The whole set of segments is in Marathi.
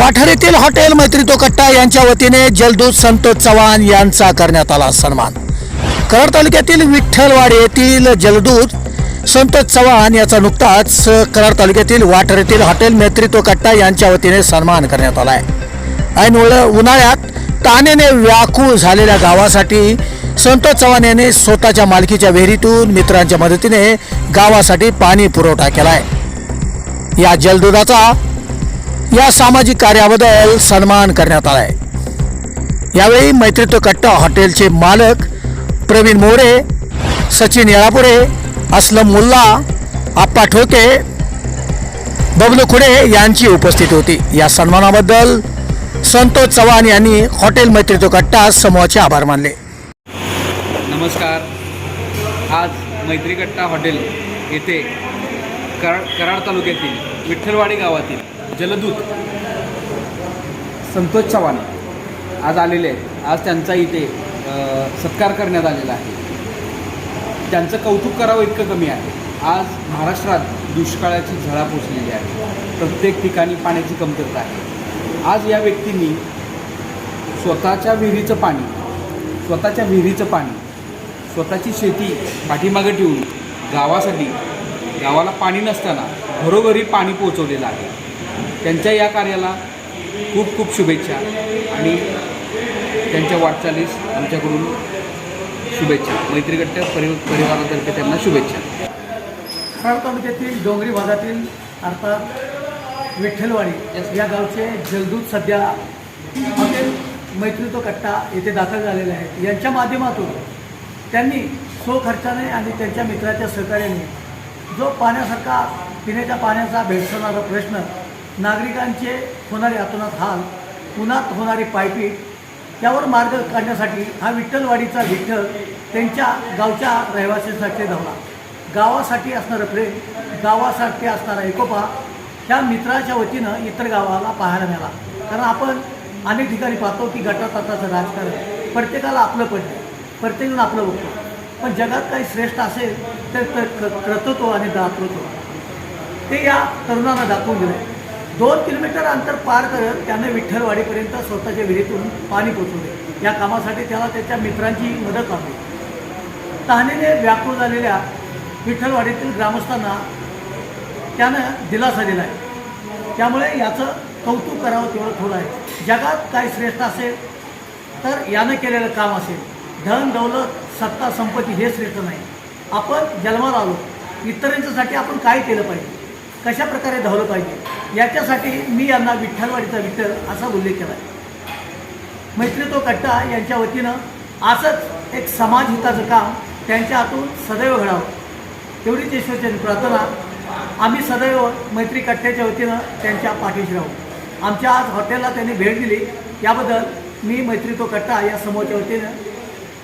वाठारीतील हॉटेल हॉटेल मैत्रितो कट्टा यांच्या वतीने जलदूत संतोष चव्हाण यांचा करण्यात आला सन्मान. कराड तालुक्यातील विठ्ठलवाडी येथील जलदूत संतोष चव्हाण याचा नुकताच कराड तालुक्यातील वाठार येथील हॉटेल तो कट्टा यांच्या वतीने सन्मान करण्यात आला आहे. ऐन उन्हाळ्यात तानेने व्याकुळ झालेल्या गावासाठी संतोष चव्हाण यांनी स्वतःच्या मालकीच्या विहिरीतून मित्रांच्या मदतीने गावासाठी पाणी पुरवठा केला आहे या जलदुधाचा या सामाजिक कार्याबद्दल सन्मान करण्यात आला आहे यावेळी मैत्रित्व कट्टा हॉटेलचे मालक प्रवीण मोरे सचिन येळापुरे असलम मुल्ला आप्पा ठोके बबलू खुडे यांची उपस्थिती होती. या सन्मानाबद्दल संतोष चव्हाण यांनी हॉटेल मैत्रित्व कट्टा समूहाचे आभार मानले. नमस्कार. आज मैत्रीकट्टा हॉटेल येथे कराड कराड तालुक्यातील विठ्ठलवाडी गावातील जलदूत. संतोष चव्हाण. आज आलेले आहेत. आज त्यांचा इथे सत्कार करण्यात आलेला आहे. त्यांचं कौतुक करावं इतकं कमी आहे. आज महाराष्ट्रात दुष्काळाची झळा पोचलेली आहे. प्रत्येक ठिकाणी पाण्याची कमतरता आहे. आज या व्यक्तींनी स्वतःच्या विहिरीचं पाणी स्वतःच्या विहिरीचं पाणी स्वतःची शेती पाठीमागे ठेवून गावासाठी गावाला पाणी नसताना घरोघरी पाणी पोहोचवलेलं आहे. त्यांच्या या कार्याला खूप खूप शुभेच्छा आणि त्यांच्या वाटचालीस आमच्याकडून शुभेच्छा. मैत्रीगट्ट परि परिवारातर्फे त्यांना शुभेच्छा. कराड तालुक्यातील डोंगरी भागातील अर्थात विठ्ठलवाडी या गावचे जलदूत सध्या हॉटेल मैत्रित्व कट्टा येथे दाखल झालेले आहेत. यांच्या माध्यमातून त्यांनी स्वखर्चाने आणि त्यांच्या मित्राच्या सहकार्याने जो पाण्यासारखा पिण्याच्या पाण्याचा भेडसावणारा प्रश्न नागरिकांचे होणारे अतोनात हाल उन्हात होणारी पायपीट त्यावर मार्ग काढण्यासाठी हा विठ्ठलवाडीचा विठ्ठल त्यांच्या गावच्या रहिवाशांसाठी धावला. गावासाठी असणारं प्रेम गावासाठी असणारा एकोपा ह्या मित्राच्या वतीनं इतर गावाला पाहायला मिळाला. कारण आपण अनेक ठिकाणी पाहतो की गटातटाचं राजकारण प्रत्येकाला आपलं पडलं प्रत्येकजण आपलं बघतो. पण जगात काही श्रेष्ठ असेल तर तर कर्तृत्व आणि दातृत्व. ते या तरुणांना दाखवून दिलं दोन किलोमीटर अंतर पार करत त्यानं विठ्ठलवाडीपर्यंत स्वतःच्या विहिरीतून पाणी पोचवले या कामासाठी त्याला त्याच्या मित्रांची मदत लागली तहानेने व्याकुळ झालेल्या विठ्ठलवाडीतील ग्रामस्थांना त्यानं दिलासा दिला आहे त्यामुळे याचं कौतुक करावं तेवढं थोडं आहे. जगात काय श्रेष्ठ असेल तर यानं केलेलं काम असेल. धन दौलत सत्ता संपत्ती हे श्रेष्ठ नाही. आपण जन्माला आलो. इतरांच्यासाठी आपण काय केलं पाहिजे? कशा प्रकारे धावलं पाहिजे? याच्यासाठी मी यांना विठ्ठलवाडीचा विठ्ठल असा उल्लेख केला. आहे मैत्रित्व कट्टा यांच्या वतीनं असंच एक समाजहिताचं काम त्यांच्या हातून सदैव घडावं. तेवढीच ईश्वरची प्रार्थना आम्ही सदैव मैत्री कट्ट्याच्या वतीनं त्यांच्या पाठीशी राहू. आमच्या आज हॉटेलला त्यांनी भेट दिली. याबद्दल मी मैत्रित्व कट्टा या समूहाच्या वतीनं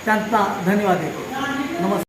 त्यांना धन्यवाद देतो. नमस्कार.